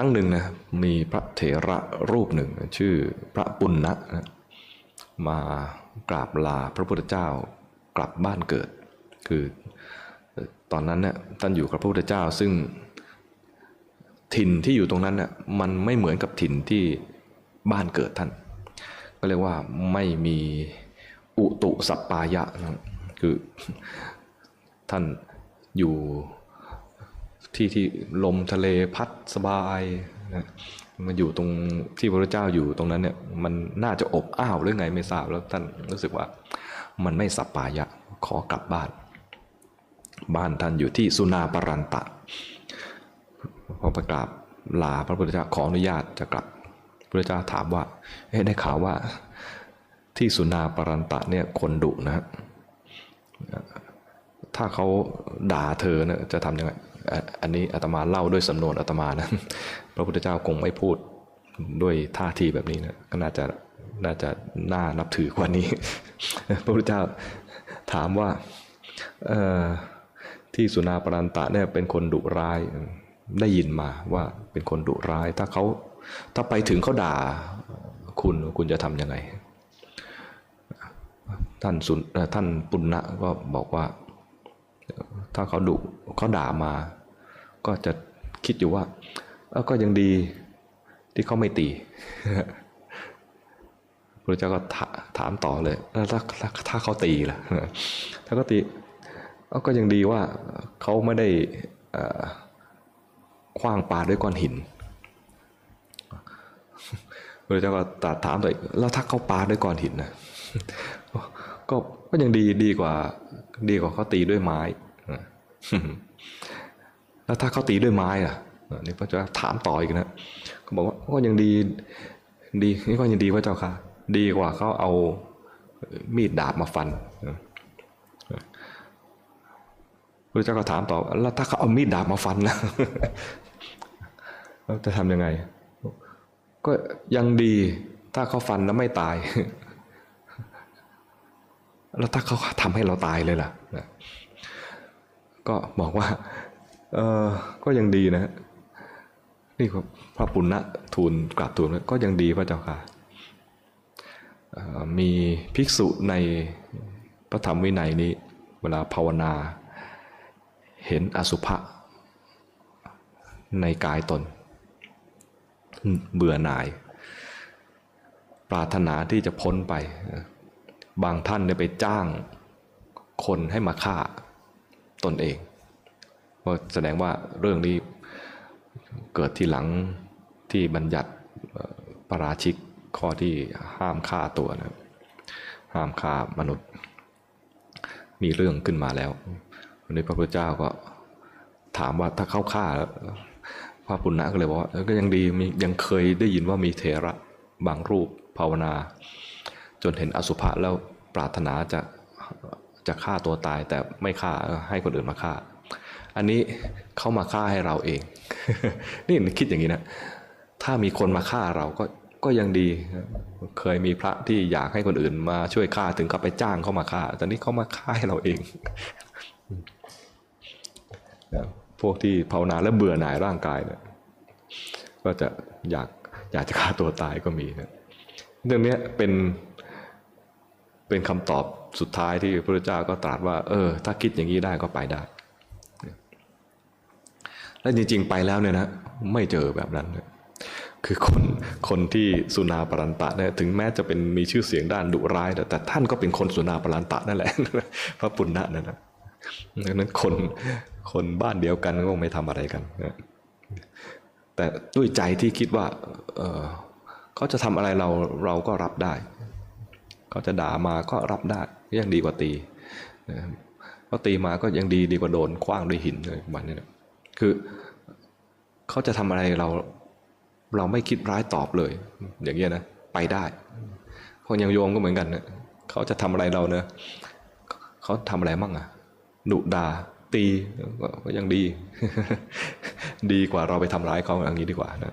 รั้งหนึ่งนะมีพระเถระรูปหนึ่ง ชื่อพระปุณณะนะมากราบลาพระพุทธเจ้ากลับบ้านเกิด คือตอนนั้นเนี่ยท่านอยู่กับพระพุทธเจ้าซึ่งถิ่นที่อยู่ตรงนั้นเนี่ยมันไม่เหมือนกับถิ่นที่บ้านเกิดท่าน ก็เรียกว่าไม่มีอุตุสัปปายะนะคือท่านอยู่ ที่ที่ลมทะเลพัดสบายนะมันอยู่ตรงที่พระเจ้าอยู่ตรงนั้นเนี่ยมันน่าจะอบอ้าวหรือไงไม่ทราบแล้วท่านรู้สึกว่ามันไม่สัปปายะขอกลับบ้าน บ้านท่านอยู่ที่สุนาปรันตะพอประกาบลาพระพุทธเจ้าขออนุญาตจะกลับพระเจ้าถามว่าเอ๊ะได้ข่าวว่าที่สุนาปรันตะเนี่ยคนดุนะถ้าเขาด่าเธอเนี่ยจะทำยังไง อันนี้อาตมาเล่าด้วยสำนวนอาตมานะพระพุทธเจ้าคงไม่พูดด้วยท่าทีแบบนี้นะก็น่าจะน่าจะน่านับถือกว่านี้ พระพุทธเจ้าถามว่าที่สุนาปรันตะเนี่ยเป็นคนดุร้ายได้ยินมาว่าเป็นคนดุร้าย ถ้าเขาถ้าไปถึงเขาด่าคุณคุณจะทำยังไง ท่านสุนท่านปุณณะก็บอกว่า ถ้าเขาดุ เขาด่ามา ก็จะคิดอยู่ว่าเอ้าก็ยังดีที่เขาไม่ตีพระเจ้าก็ถามต่อเลยแล้วถ้าถ้าถ้าเขาตีล่ะถ้าเขาตีเอ้าก็ยังดีว่าเขาไม่ได้คว้างปาด้วยก้อนหินพระเจ้าก็ตรัสถามต่ออีกแล้วถ้าเขาปาด้วยก้อนหินนะก็ก็ยังดีดีกว่า ดีกว่าเขาตีด้วยไม้ แล้วถ้าเขาตีด้วยไม้ล่ะนี่พระเจ้าถามต่ออีกนะเขาบอกว่าก็ยังดีดีนี่ก็ยังดีพระเจ้าค่ะ ดีกว่าเขาเอามีดดาบมาฟันพระเจ้าก็ถามต่อแล้วถ้าเขาเอามีดดาบมาฟันนะแล้วจะทำยังไง ก็ยังดีถ้าเขาฟันแล้วไม่ตาย แล้วถ้าเขาทำให้เราตายเลยล่ะก็บอกว่า เออก็ยังดีนะนี่ครับพระปุณณะทูลกราบทูลก็ยังดีพระเจ้าค่ะมีภิกษุในพระธรรมวินัยนี้ เวลาภาวนา เห็นอสุภะในกายตน เบื่อหน่าย ปรารถนาที่จะพ้นไป บางท่านเนี่ยไปจ้างคนให้มาฆ่าตนเอง ก็แสดงว่าเรื่องนี้เกิดที่หลังที่บัญญัติเอ่อปาราชิกข้อที่ห้ามฆ่าตัวนะห้ามฆ่ามนุษย์ มีเรื่องขึ้นมาแล้ววันนี้พระพุทธเจ้าก็ถามว่าถ้าเข้าฆ่าพระปุณณะก็เลยบอกว่าก็ยังดีมียังเคยได้ยินว่ามีเทระบางรูปภาวนา จนเห็นอสุภะแล้วปรารถนาจะจะฆ่าตัวตายแต่ไม่ฆ่าให้คนอื่นมาฆ่า อันนี้เข้ามาฆ่าให้เราเอง นี่คิดอย่างนี้นะ ถ้ามีคนมาฆ่าเราก็ก็ยังดี เคยมีพระที่อยากให้คนอื่นมาช่วยฆ่าถึงกับไปจ้างเขามาฆ่าแต่นี่เขามาฆ่าให้เราเอง พวกที่ภาวนาแล้วเบื่อหน่ายร่างกายเนี่ยก็จะอยากอยากจะฆ่าตัวตายก็มีนะเรื่องนี้เป็นเป็นคำตอบสุดท้ายที่พระพุทธเจ้าก็ตรัสว่า เออ ถ้าคิดอย่างนี้ได้ก็ไปได้ แล้วจริง ๆ ไปแล้วเนี่ยนะไม่เจอแบบนั้นนะคือคนคนที่สุนาปรันตะเนี่ยถึงแม้จะเป็นมีชื่อเสียงด้านดุร้าย แต่แต่ท่านก็เป็นคนสุนาปรันตะนั่นแหละ พระปุณณะนั่นนะดังนั้นคนคนบ้านเดียวกันก็คงไม่ทำอะไรกันนะแต่ด้วยใจที่คิดว่าเออเขาจะทำอะไรเราเราก็รับได้ เขาจะด่ามาก็รับได้ยังดีกว่าตีนะครับเขาตีมาก็ยังดีดีกว่าโดนคว้างด้วยหินเลยประมาณนี้นะ คือเขาจะทำอะไรเราเราไม่คิดร้ายตอบเลย อย่างเงี้ยนะไปได้คนยังโยมก็เหมือนกันนะเขาจะทำอะไรเราเนะเขาทำอะไรมั่งอะดุด่าตีก็ยังดี ดีกว่าเราไปทำร้ายเขาอย่างนี้ดีกว่านะ